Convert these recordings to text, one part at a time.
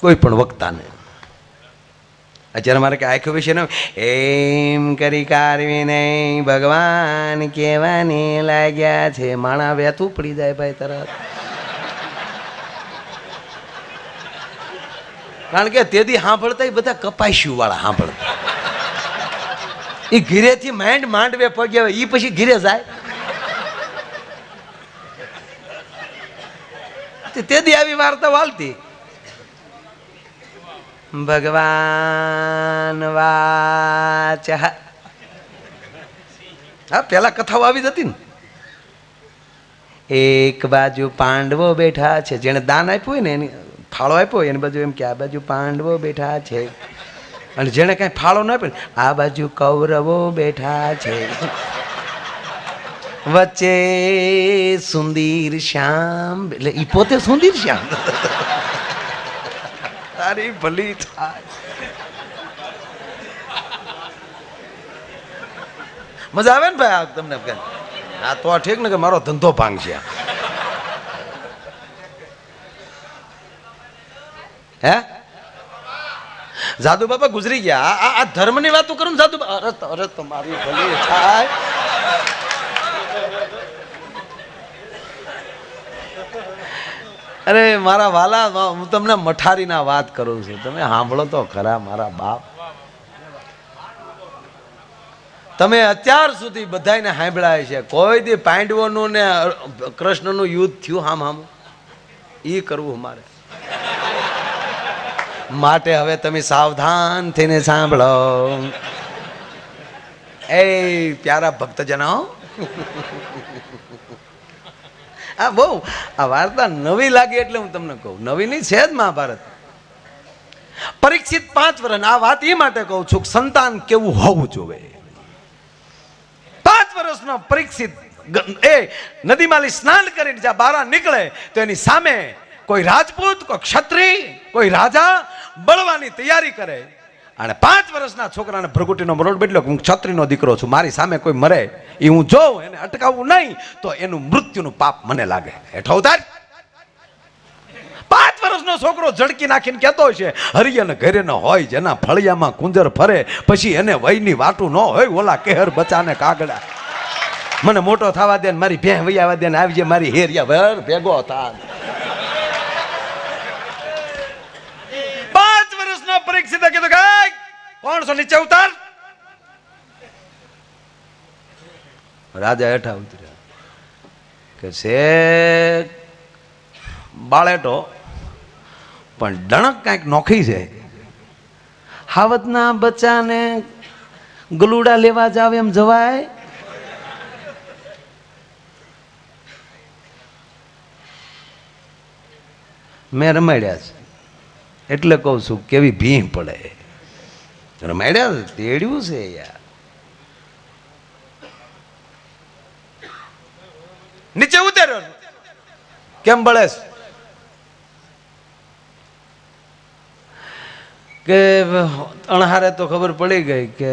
કોઈ પણ વક્તાને. અત્યારે મારે આખું વિશે ને એમ કરી કારવી નહીં ભગવાન કહેવાની લાગ્યા છે. માણા વેતું પડી જાય ભાઈ તરત. કારણ કે તેથી સાંભળતા બધા કપાસ્યું વાળા સાંભળતા. એ ઘીરેથી માંડ માંડવે પગે એ પછી ઘીરે જાય. તેથી આવી વાર્તા વાલતી ભગવાન વાચ. હા, પેલા કથાઓ આવી જતી ને. એક બાજુ પાંડવો બેઠા છે, જેણે દાન આપ્યું હોય ને, એની ફાળો આપ્યો એની બાજુ એમ કે આ બાજુ પાંડવો બેઠા છે. અને જેણે કાંઈ ફાળો ન આપ્યો ને, આ બાજુ કૌરવો બેઠા છે. વચ્ચે સુંદીર શ્યામ, એટલે એ પોતે સુંદીર શ્યામ. તારી ભલી થાય. મજા આવે ને ભાઈ તમને કે? આ તો ઠીક ને કે મારો ધંધો ભાંગ છે હે? જાદુ બાપા ગુજરી ગયા. આ- ધર્મની વાતો કરું ને જાદુ અરે અરે તમારી ભલી થાય. અરે, મારા વાલા હું તમને મઠારીના વાત કરું છું. તમે સાંભળો તો ખરા, મારા બાપ. તમે અત્યાર સુધી બધાને સાંભળાય છે. કોઈ દી પાંડવોનું ને કૃષ્ણનું યુદ્ધ થયું હામ હામ? એ કરવું અમારે. માટે હવે તમે સાવધાન થઈને સાંભળો. એ પ્યારા ભક્તજનો. આ બહુ. આ વાર્તા નવી લાગે એટલે હું તમને કહું. નવી નહીં છે જ મહાભારત. પરીક્ષિત પાંચ વર્ષ આ વાત એ માટે કહું છું કે સંતાન કેવું હોવું જોઈએ પાંચ વર્ષનો પરીક્ષિત એ નદીમાં સ્નાન કરીને જ્યાં બહાર નીકળે, તો એની સામે કોઈ રાજપૂત, કોઈ ક્ષત્રિય, કોઈ રાજા બળવાની તૈયારી કરે. અને પાંચ વર્ષના છોકરાને ભ્રગુટીનો મરોડ બેટલો કે હું છત્રીનો દીકરો છું, મારી સામે કોઈ મરે એ હું જોઉં, એને અટકાવવું નહીં, તો એનું મૃત્યુનું પાપ મને લાગે. હેઠો ઉતાર. પાંચ વર્ષનો છોકરો ઝડકી નાખીને કહેતો છે હરિયન ઘરે ન હોય, જેના ફળિયામાં કુંજર ફરે, પછી એને વયની વાટું ન હોય, ઓલા કેહર બચાને કાગડા. મને મોટો થવા દે મારી ભેં વૈયાવા દે ને આવજે મારી હેરિયા ભર ભેગો થા પાંચ વર્ષનો પરીક્ષિત કીધું કે "એય, કોણ છો નીચે ઉતાર. રાજા હેઠા ઉતર્યા કે છે બાળેટો, પણ ડણક કાંઈક નોખી છે. હાવતના બચ્ચાને ગલુડા લેવા જાવ એમ જવાય? મેં રમાડ્યા છે. એટલે કહું છું, કેવી ભીં પડે. રમાડ્યા તેડ્યું છે યાર. નીચે ઉતર્યો કેમ બળે કે અણહારે તો ખબર પડી ગઈ કે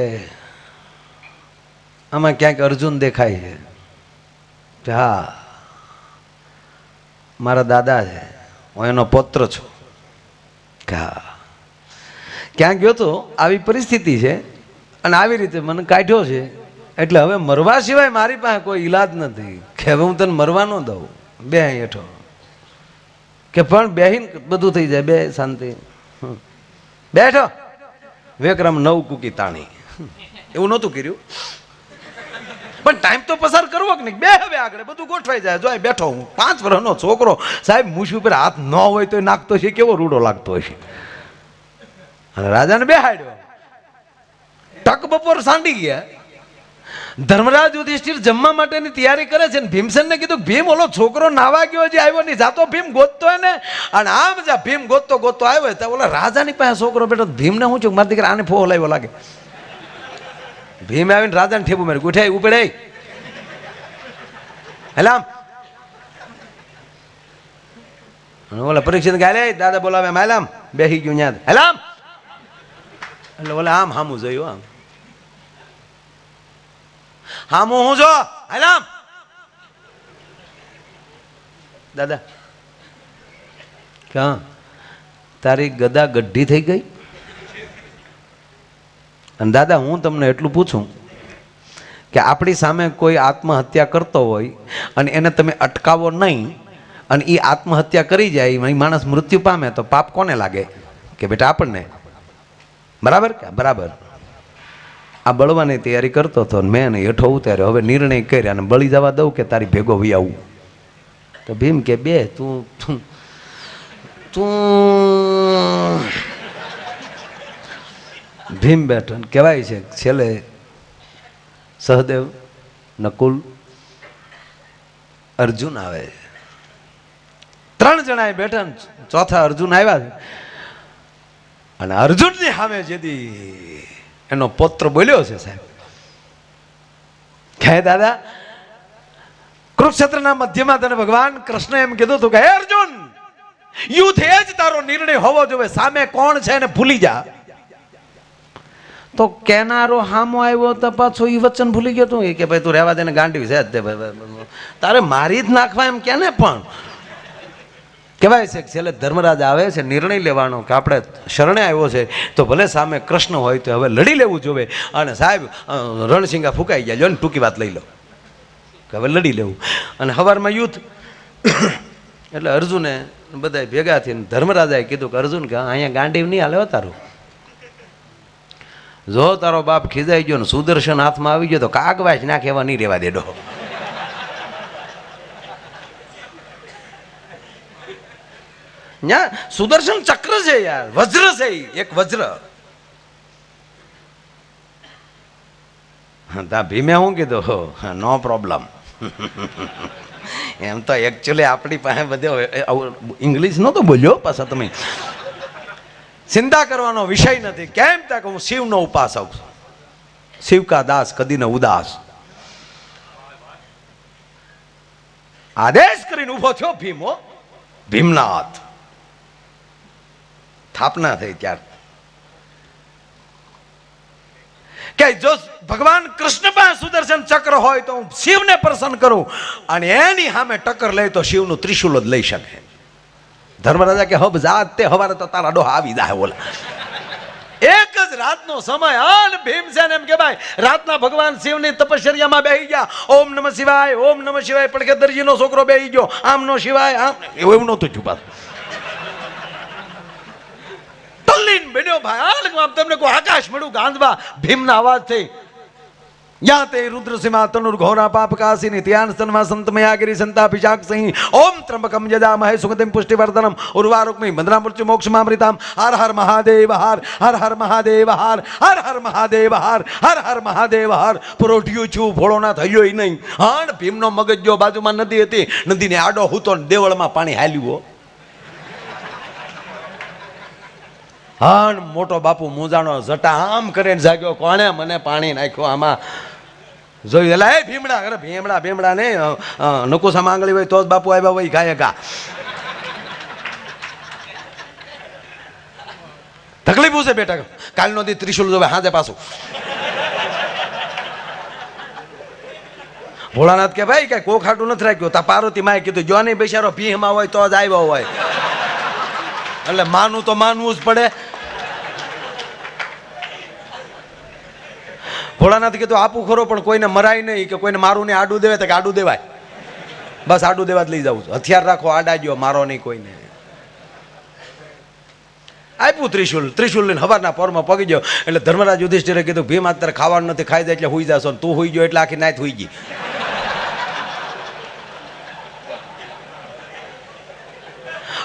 આમાં ક્યાંક અર્જુન દેખાય છે. હા, મારા દાદા છે, હું એનો પુત્ર છું. કે હા. ક્યાં ગયો તો આવી પરિસ્થિતિ છે અને આવી રીતે મને કાઢ્યો છે. એટલે હવે મરવા સિવાય મારી પાસે કોઈ ઈલાજ નથી. કે હવે હું તને મરવા ન દઉં. બે હેઠો. કે પણ બેહીન બધું થઈ જાય, બે શાંતિ. બેઠો વિક્રમ નવ કુકી તાણી. એવું નહોતું કર્યું? પણ ટાઈમ તો પસાર કરવો કે નહીં? બે હવે આગળ, બધું ગોઠવાઈ જાય. જો બેઠો હું, પાંચ વર્ષનો છોકરો, સાહેબ, મૂછી ઉપર હાથ ન હોય તો નાખતો છે કેવો રૂડો લાગતો અને રાજાને બેહાડ્યો. ટક બપોર સાંડી ગયા. ધર્મરાજ યુધિષ્ઠિર જમવા માટેની તૈયારી કરે છે ભીમસેનને કીધું ભીમ, ઓલો છોકરો નાવા ગયો જે આવ્યો નહીં, જાતો ભીમ ગોતતો હોય ને અને આમ જા ભીમ ગોતતો ગોતતો આવ્યો તો ઓલા રાજાની પાસે છોકરો બેઠો ભીમને શું છું મારા દીકરા આને ફોહો લાવ્યો લાગે. ભીમ આવીને રાજાને ઠેબુ મારી ગુઠે ઉપડે. હેલામ અને ઓલા પરીક્ષિત ગાલે દાદા બોલાવે એમ હેલામ બેસી ગયું ન્યા હેલામ એટલે ઓલા આમ હામું જોયું આમ. હામું હું જો? હેલામ દાદા, ક્યાં? તારી ગદા ગઢી થઈ ગઈ? અને દાદા, હું તમને એટલું પૂછું કે આપણી સામે કોઈ આત્મહત્યા કરતો હોય અને એને તમે અટકાવો નહીં અને એ આત્મહત્યા કરી જાય એ માણસ મૃત્યુ પામે, તો પાપ કોને લાગે? કે બેટા આપણને? બરાબર કે? બરાબર. આ બળવાની તૈયારી કરતો હતો મેં હેઠો ઉતાર્યો. હવે નિર્ણય કર્યા અને બળી જવા દઉં કે તારી ભેગો વી આવું? તો ભીમ કે, બે, તું તું ભીમ બેઠન કહેવાય છે, છેલ્લે સહદેવ નકુલ અર્જુન આવે. ત્રણ જણા બેઠા ચોથા અર્જુન આવ્યા છે. અને અર્જુનની સામે જેદી એનો પોત્ર બોલ્યો છે સાહેબ. કહે દાદા, કુરુક્ષેત્રના મધ્યમાં તને ભગવાન કૃષ્ણ એમ કીધું હતું કે, હે અર્જુન, યુદ્ધ એ જ તારો નિર્ણય હોવો જોઈએ, સામે કોણ છે એને ભૂલી જા. તો કેનારો હામો આવ્યો તો પાછો એ વચન ભૂલી ગયો તું. કે ભાઈ તું રહેવા દે ને ગાંડી છે. તારે મારી જ નાખવા એમ કે ને પણ? કહેવાય છે કે છેલ્લે ધર્મરાજ આવે છે, નિર્ણય લેવાનો કે આપણે શરણે આવ્યો છે, તો ભલે સામે કૃષ્ણ હોય તો હવે લડી લેવું જોવે. અને સાહેબ રણસિંગા ફૂંકાઈ ગયા. જો ને ટૂંકી વાત લઈ લો. કે હવે લડી લેવું. અને હવારમાં યુદ્ધ. એટલે અર્જુને બધા ભેગા થઈને ધર્મરાજાએ કીધું કે અર્જુન, કે અહીંયા ગાંડીવ નહીં હાલે તારું. જો તારો બાપ ખીજાઈ ગયો ને સુદર્શન હાથમાં આવી ગયો તો કાગવાજ નાખે એવા નહીં રહેવા દેડો. ન્યા સુદર્શન ચક્ર છે યાર વજ્ર છે એક વજ્ર તા ભીમે શું કીધું નો પ્રોબ્લેમ એમ તો એકચ્યુઅલી આપણી પાસે બધે ઇંગ્લિશ નહોતો બોલ્યો પાછા તમે ચિંતા કરવાનો વિષય નથી કેમ ત્યાં કે હું શિવનો ઉપાસક છું શિવ કા દાસ કદી ન ઉદાસ આદેશ કરીને ઊભો થયો ભીમો ભીમનાથ સ્થાપના થઈ ત્યાર. કે જો ભગવાન કૃષ્ણ પાસે સુદર્શન ચક્ર હોય તો હું શિવને પ્રસન્ન કરું અને એની સામે ટક્કર લે તો શિવનું ત્રિશુલ જ લઈ શકે. ધર્મરાજા કે, હબ જાત તે, હવારે તો તારા ડોહા આવી જાય ઓલા એક જ રાતનો સમય, અન ભીમસેન એમ કે, ભાઈ, રાતના ભગવાન શિવની તપશ્ચર્યામાં બેહી ગયા. ઓમ નમઃ શિવાય, ઓમ નમઃ શિવાય કે દરજીનો છોકરો બેહી ગયો. આમ નો શિવાય, આમ. એવું નહોતું છુપા તલ્લીન બન્યો આલ આમ તમને કોઈ આકાશ મળ્યું ગાંધવા ભીમના અવાજ થઈ. યા તે રુદ્રસિંહા તનુર ઘોરા પાપકાસિની ધ્યાન સ્તનમાં સંતમયાગિરી સંતાભિષાક સિંહ ઓમ ત્રંબકમ યજામહે સુગતિમ પુષ્ટિવર્ધનમ. ઉર્વારુક્મિ મંદરામૃત્યુ મોક્ષમામૃતામ. હર હર મહાદેવ, હર હર હર મહાદેવ, હર હર હર મહાદેવ, હર હર હર મહાદેવ, હર. પુરોઠિયું છું, ભોળોના થયો નહીં. હાણ ભીમનો મગજ જો બાજુમાં નદી હતી. નદીને આડો હૂતો ને દેવળમાં પાણી હાલ્યું હો. હાણ મોટો બાપુ મૂંઝાણો જટા આમ કરીને જાગ્યો, કોણે મને પાણી નાખ્યું આમાં? જોયું એટલે એ ભીમડા, અરે ભીમડા ભીમડા ને નકુસા માંગળી હોય તો જ બાપુ આવ્યા હોય, ગાય ગા. તકલીફ છે બેટા, કાલનો દી ત્રિશુલ જોવે, હાજે પાછું. ભોળાનાથ કે, ભાઈ, કઈ કોખાટું નથી રાખ્યું. તા પાર્વતી માએ કીધું જો નહીં બેસારો ભીહમાં હોય તો જ આવ્યો હોય. એટલે માનવું તો માનવું જ પડે ભોળાનાથ કીધું, આપું ખરો, પણ કોઈને મરાય નહીં કે કોઈને મારું નહીં, આડું દેવાય તો કે આડું દેવાય. બસ આડું દેવા જ લઈ જાઉં છું. હથિયાર રાખો, આડા ગયો મારો નહીં કોઈને. આપ્યું ત્રિશુલ. ત્રિશુલ લઈને હવારના પરમાં પગી ગયો. એટલે ધર્મરાજ યુધિષ્ઠિરે કીધું, ભીમ અત્યારે ખાવાનું નથી, ખાઈ જાય એટલે હુઈ જશો તું હુઈ ગયો એટલે આખી નાય થઈ ગઈ.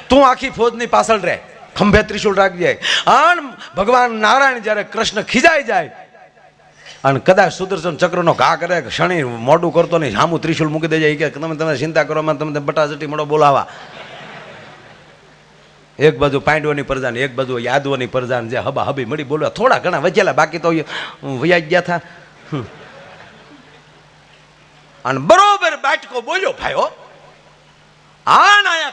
તું આખી ફોજની પાછળ રહે. ખંભે ત્રિશુલ રાખજે. આણ ભગવાન નારાયણ જ્યારે કૃષ્ણ ખીજાઈ જાય અને કદાચ સુદર્શન ચક્રનો ઘા કરે શનિ મોઢું કરતો નહીં સામું ત્રિશુલ મૂકી દેજે. કે તમે તમે ચિંતા કરવામાં તમે બટાચટી મળો, બોલાવા. એક બાજુ પાંડવોની પ્રજા ને એક બાજુ યાદવોની પ્રજા જે હબા હબી મળી બોલવા. થોડા ઘણા વચેલા બાકી તો વૈયા ગયા થા. અને બરોબર બાટકો બોલ્યો ભાઈઓ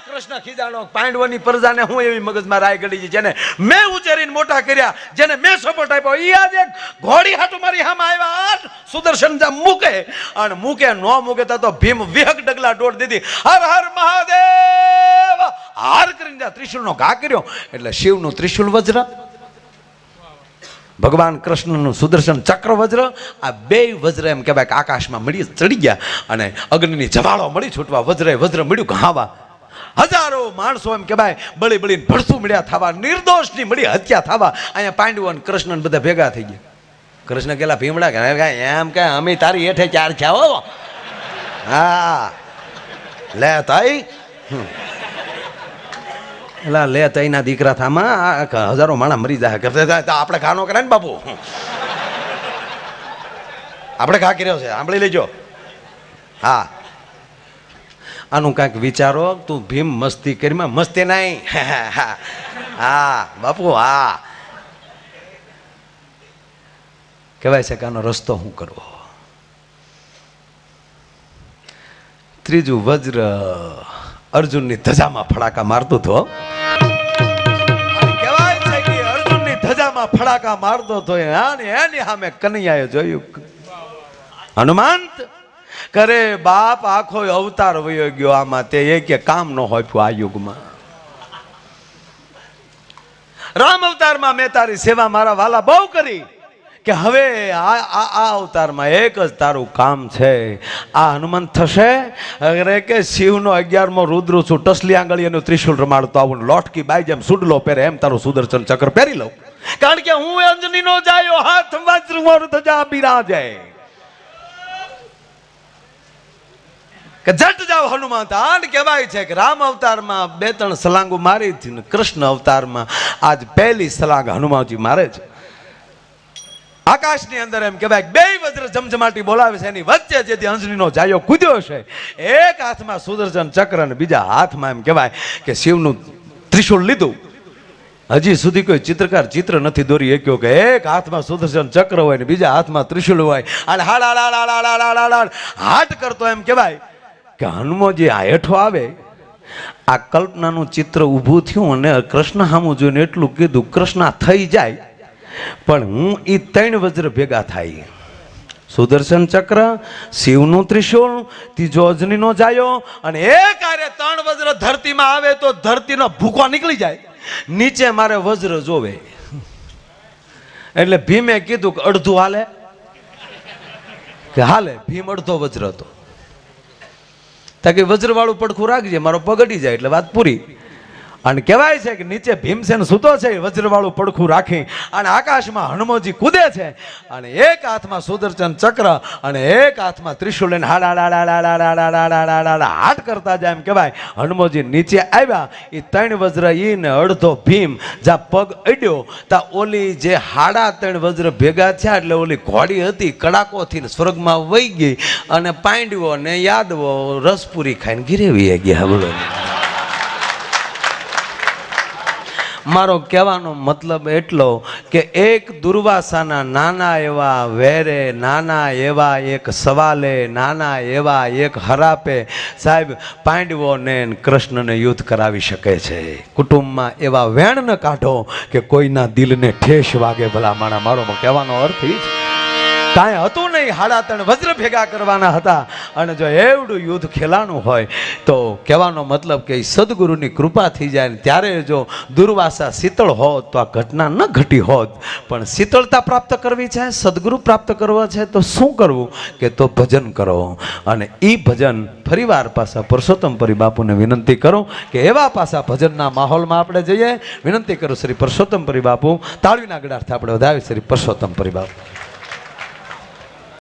કૃષ્ણ ખીજાણો પાંડવોની પ્રજાને હું એવી મગજમાં રાય ગળી જેને મેં ઉચેરીને મોટા કર્યા, જેને મેં સપોર્ટ આપ્યો. ઈ આજે ઘોડી હાટુ મારી હામે આવ્યા આઠ સુદર્શન જા મૂકે. અને મૂકે નો મૂકે તો ભીમ વિહક ડગલા દોડ દીધી. હર હર મહાદેવ! હાર કરીને ત્યાં ત્રિશુલનો ઘા કર્યો. એટલે શિવનું ત્રિશુલ વજ્ર, ભગવાન કૃષ્ણનું સુદર્શન ચક્ર વજ્ર, આ બે વજ્ર એમ કહેવાય કે આકાશમાં મળી ચડી ગયા. અને અગ્નિની જવાળો મળી છૂટવા વજ્રે વજ્ર મળ્યું, ઘાવા હજારો માણસો એમ કહેવાય બળી બળીને ભડસું મળ્યા થવા, નિર્દોષની મળી હત્યા થવા, અહીંયા પાંડવો અને કૃષ્ણ બધા ભેગા થઈ ગયા. કૃષ્ણ કેલા ભીમડા, કે એમ કે અમે તારી હેઠે ચાર છે, હો. હા. લે તાઈ. એલા લે તઈના દીકરા થામાં હજારો માણા મરી જાય. કરતા આપણે ઘા નો કરાય ને બાપુ? આપણે ઘા કર્યો છે. સાંભળી લેજો. હા. આનું કાંઈક વિચારો, તું ભીમ મસ્તી કરીમાં મસ્તી નહીં. હા, બાપુ, હા. કહેવાય છે કે આનો રસ્તો શું કરવો? ત્રીજું વજ્ર અર્જુનની ધજામાં ફડાકા મારતો હતો. અર્જુનની ધજામાં ફડાકા મારતો હતો. એની સામે કનૈયાએ જોયું હનુમંત કરે બાપ આખો અવતાર વયો ગયો આમાં તે એક કામ ન હોપ્યું આ યુગમાં. રામ અવતારમાં મેં તારી સેવા મારા વાલા બહુ કરી કે હવે આ આ અવતારમાં એક જ તારું કામ છે. આ હનુમાન થશે, અરે કે શિવનો અગિયારમો રુદ્ર છું, ટસલી આંગળીનું ત્રિશુલ રમાડતો આવું લોટકી બાઈ જેમ સુડલો પહેરે, એમ તારું સુદર્શન ચક્ર પહેરી લઉં. કારણ કે હું અંજનીનો જાયો, હાથ વજ્ર મોર ધજા બિરાજે. કે જટ જાવ હનુમાન આન કહેવાય છે કે રામ અવતારમાં બે ત્રણ સલાંગો મારી હતી ને કૃષ્ણ અવતારમાં આજ પહેલી સલાંગ હનુમાનજી મારે છે આકાશની અંદર એમ કહેવાય બે વજ્ર જમજમાટી બોલાવે છે એની વચ્ચે જેથી અંજનીનો જાયો કૂદ્યો છે એક હાથમાં સુદર્શન ચક્ર અને બીજા હાથમાં એમ કહેવાય કે શિવનું ત્રિશુલ લીધું હજી સુધી કોઈ ચિત્રકાર ચિત્ર નથી દોરી શક્યો કે એક હાથમાં સુદર્શન ચક્ર હોય ને બીજા હાથમાં ત્રિશુલ હોય અને હાડ હાડ હાડ હાડ હાડ હાડ હાડ હાડ હાટ કરતો એમ કહેવાય કે હનુમાનજી આ હેઠો આવે, આ કલ્પનાનું ચિત્ર ઊભું થયું અને કૃષ્ણ સામું જોઈને એટલું કીધું, કૃષ્ણ, થઈ જાય, પણ હું એ ત્રણ વજ્ર ભેગા થાય. સુદર્શન ચક્ર, શિવનું ત્રિશુલ ત્રીજો અજનીનો જાયો અને એક આરે ત્રણ વજ્ર ધરતીમાં આવે તો ધરતીનો ભૂકો નીકળી જાય. નીચે મારે વજ્ર જોવે. એટલે ભીમે કીધું કે અડધું હાલે. કે હાલે, ભીમ અડધો વજ્ર હતો. તાકે વજ્રવાળું પડખું રાખજે મારો પગડી જાય એટલે વાત પૂરી. અને કહેવાય છે કે નીચે ભીમસેન સૂતો છે વજ્રવાળું પડખું રાખી અને આકાશમાં હનુમોજી કૂદે છે. અને એક હાથમાં સુદર્શન ચક્ર અને એક હાથમાં ત્રિશુલ લઈને હાડા હાટ કરતા જાય એમ કહેવાય હનુમોજી નીચે આવ્યા એ ત્રણ વજ્ર ઈને અડધો ભીમ જ્યાં પગ અડ્યો ત્યાં ઓલી જે હાડા ત્રણ વજ્ર ભેગા થયા એટલે ઓલી ઘોડી હતી કડાકોથી સ્વર્ગમાં વહી ગઈ અને પાંડવો ને યાદવો રસપુરી ખાઈને ગીરેવી ગયા બોલો મારો કહેવાનો મતલબ એટલો કે એક દુર્વાસાના નાના એવા વેરે, નાના એવા એક સવાલે, નાના એવા એક હરાપે સાહેબ પાંડવોને કૃષ્ણને યુદ્ધ કરાવી શકે છે. કુટુંબમાં એવા વેણ ન કાઢો કે કોઈના દિલને ઠેસ વાગે ભલા માણા. મારો કહેવાનો અર્થ એ છે કાંઈ હતું નહીં. હાડા ત્રણ વજ્ર ભેગા કરવાના હતા. અને જો એવડું યુદ્ધ ખેલાનું હોય, તો કહેવાનો મતલબ કે સદગુરુની કૃપા થઈ જાય ને ત્યારે જો દુર્વાસા શીતળ હોત, તો આ ઘટના ન ઘટી હોત. પણ શીતળતા પ્રાપ્ત કરવી છે, સદગુરુ પ્રાપ્ત કરવા છે, તો શું કરવું? કે તો ભજન કરો. અને એ ભજન ફરીવાર પાછા પુરુષોત્તમ પરી બાપુને વિનંતી કરો કે એવા પાછા ભજનના માહોલમાં આપણે જઈએ. વિનંતી કરું શ્રી પુરુષોત્તમ પરી બાપુ તાળવીના ગડાર્થ આપણે વધાવી શ્રી પુરુષોત્તમ પરી બાપુ